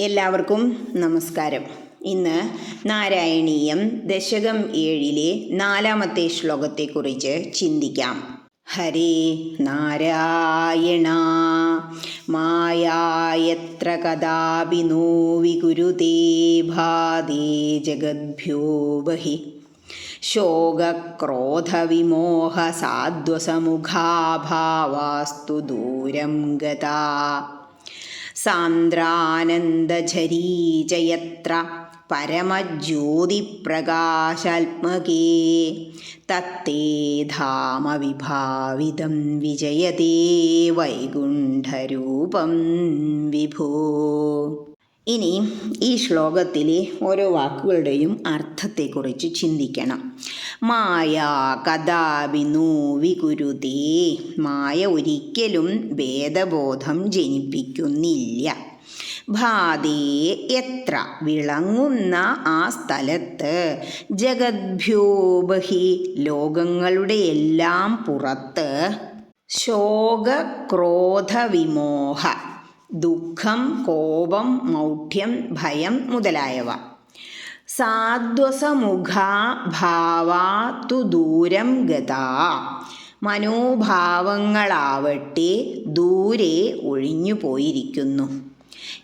എല്ലാവർക്കും നമസ്കാരം. ഇന്ന് നാരായണീയം ദശകം ഏഴിലെ നാലാമത്തെ ശ്ലോകത്തെക്കുറിച്ച് ചിന്തിക്കാം. ഹരേ നാരായണ മായായത്ര കഥാപി നോ വികുരുതേ ഭാതേ ജഗദ്ഭ്യോ ബഹി ദൂരം ഗതാ. സാന്ദ്രാനന്ദജരീജയത്ര പരമജ്യോതിപ്രകാശാത്മകേ. തത്തേ ധാമ വിഭാവിതം വിജയതേ വൈകുണ്ഠരൂപം വിഭോ. ഇനി ഈ ശ്ലോകത്തിലെ ഓരോ വാക്കുകളുടെയും അർത്ഥത്തെക്കുറിച്ച് ചിന്തിക്കണം. മായ കഥാവിനു വികുരുതേ മായ ഒരിക്കലും ഭേദബോധം ജനിപ്പിക്കുന്നില്ല. ഭാതേ എത്ര വിളങ്ങുന്ന ആ സ്ഥലത്ത് ജഗദ്ഭ്യോബഹി ലോകങ്ങളുടെ എല്ലാം പുറത്ത് ശോകക്രോധവിമോഹ ദുഃഖം കോപം മൗഢ്യം ഭയം മുതലായവ. സാധ്വസമുഖാഭാവാത്തു ദൂരം ഗതാ. മനോഭാവങ്ങളാവട്ടെ ദൂരെ ഒഴിഞ്ഞു പോയിരിക്കുന്നു.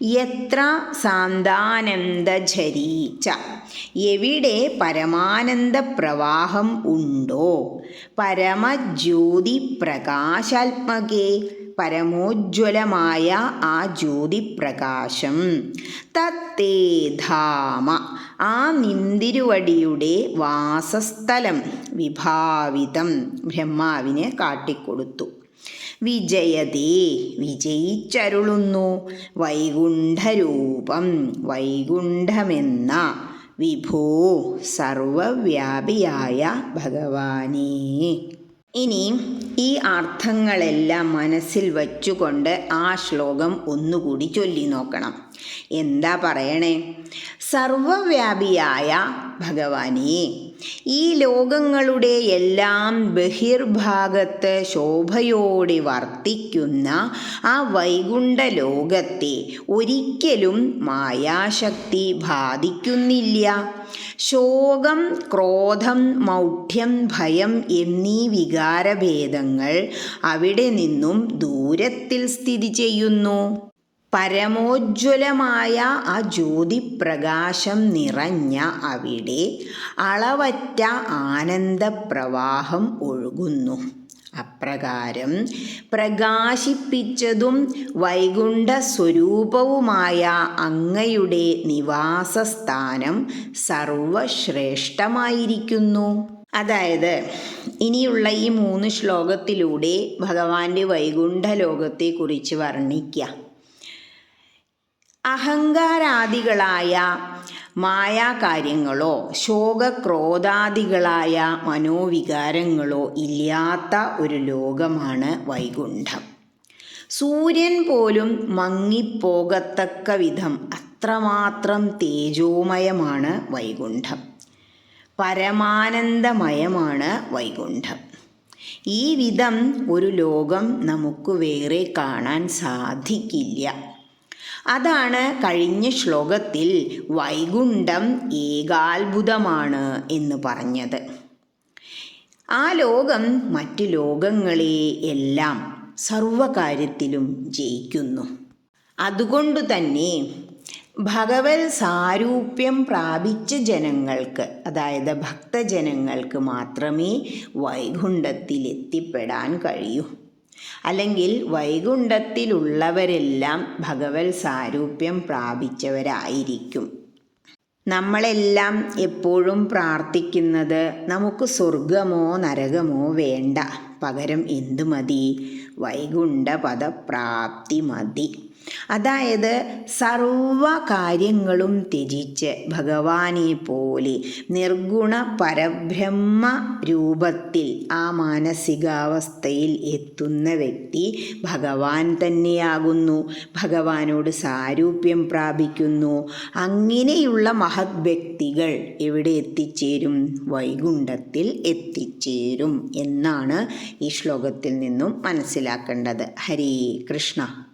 എത്ര സാന്താനന്ദരീച്ച എവിടെ പരമാനന്ദ പ്രവാഹം ഉണ്ടോ? പരമജ്യോതി പ്രകാശാത്മകേ പരമോജ്വലമായ ആ ജ്യോതിപ്രകാശം. തത്തേ ധാമ ആ നിന്തിരുവടിയുടെ വാസസ്ഥലം വിഭാവിതം ബ്രഹ്മാവിനെ കാട്ടിക്കൊടുത്തു. വിജയതേ വിജയിച്ചരുളുന്നു. വൈകുണ്ഠരൂപം വൈകുണ്ഠമെന്ന വിഭോ സർവവ്യാപിയായ ഭഗവാനേ. ഇനി ഈ അർത്ഥങ്ങളെല്ലാം മനസ്സിൽ വച്ചുകൊണ്ട് ആ ശ്ലോകം ഒന്നുകൂടി ചൊല്ലി നോക്കണം. എന്താ പറയണേ? സർവവ്യാപിയായ ഭഗവാനെ ഈ ലോകങ്ങളുടെ എല്ലാം ബഹിർഭാഗത്ത് ശോഭയോടെ വർത്തിക്കുന്ന ആ വൈകുണ്ഠ ലോകത്തെ ഒരിക്കലും മായാശക്തി ബാധിക്കുന്നില്ല. ശോകം ക്രോധം മൗഢ്യം ഭയം എന്നീ വികാരഭേദങ്ങൾ അവിടെ നിന്നും ദൂരത്തിൽ സ്ഥിതി ചെയ്യുന്നു. പരമോജ്വലമായ ആ ജ്യോതിപ്രകാശം നിറഞ്ഞ അവിടെ അളവറ്റ ആനന്ദപ്രവാഹം ഒഴുകുന്നു. അപ്രകാരം പ്രകാശിപ്പിച്ചതും വൈകുണ്ഠ സ്വരൂപവുമായ അങ്ങയുടെ നിവാസസ്ഥാനം സർവശ്രേഷ്ഠമായിരിക്കുന്നു. അതായത് ഇനിയുള്ള ഈ മൂന്ന് ശ്ലോകത്തിലൂടെ ഭഗവാന്റെ വൈകുണ്ഠ ലോകത്തെക്കുറിച്ച് വർണിക്കുക അഹങ്കാരാദികളായ മായാകാര്യങ്ങളോ ശോകക്രോധാദികളായ മനോവികാരങ്ങളോ ഇല്ലാത്ത ഒരു ലോകമാണ് വൈകുണ്ഠം. സൂര്യൻ പോലും മങ്ങിപ്പോകത്തക്ക വിധം അത്രമാത്രം തേജോമയമാണ് വൈകുണ്ഠം. പരമാനന്ദമയമാണ് വൈകുണ്ഠം. ഈ വിധം ഒരു ലോകം നമുക്ക് വേറെ കാണാൻ സാധിക്കില്ല. അതാണ് കഴിഞ്ഞ ശ്ലോകത്തിൽ വൈകുണ്ഠം ഏകാത്ഭുതമാണ് എന്ന് പറഞ്ഞത്. ആ ലോകം മറ്റു ലോകങ്ങളെ എല്ലാം സർവകാര്യത്തിലും ജയിക്കുന്നു. അതുകൊണ്ട് തന്നെ ഭഗവത് സാരൂപ്യം പ്രാപിച്ച ജനങ്ങൾക്ക് അതായത് ഭക്തജനങ്ങൾക്ക് മാത്രമേ വൈകുണ്ഠത്തിൽ എത്തിപ്പെടാൻ കഴിയൂ. അല്ലെങ്കിൽ വൈകുണ്ഠത്തിലുള്ളവരെല്ലാം ഭഗവത് സാരൂപ്യം പ്രാപിച്ചവരായിരിക്കും. നമ്മളെല്ലാം എപ്പോഴും പ്രാർത്ഥിക്കുന്നത് നമുക്ക് സ്വർഗമോ നരകമോ വേണ്ട. പകരം എന്തു മതി? വൈകുണ്ഠപദപ്രാപ്തി മതി. അതായത് സർവ കാര്യങ്ങളും ത്യജിച്ച് ഭഗവാനെ പോലെ നിർഗുണ പരബ്രഹ്മ രൂപത്തിൽ ആ മാനസികാവസ്ഥയിൽ എത്തുന്ന വ്യക്തി ഭഗവാൻ തന്നെയാകുന്നു. ഭഗവാനോട് സാരൂപ്യം പ്രാപിക്കുന്നു. അങ്ങനെയുള്ള മഹത് വ്യക്തികൾ എവിടെ എത്തിച്ചേരും? വൈകുണ്ഠത്തിൽ എത്തിച്ചേരും എന്നാണ് ഈ ശ്ലോകത്തിൽ നിന്നും മനസ്സിലാക്കേണ്ടത്. ഹരേ കൃഷ്ണ.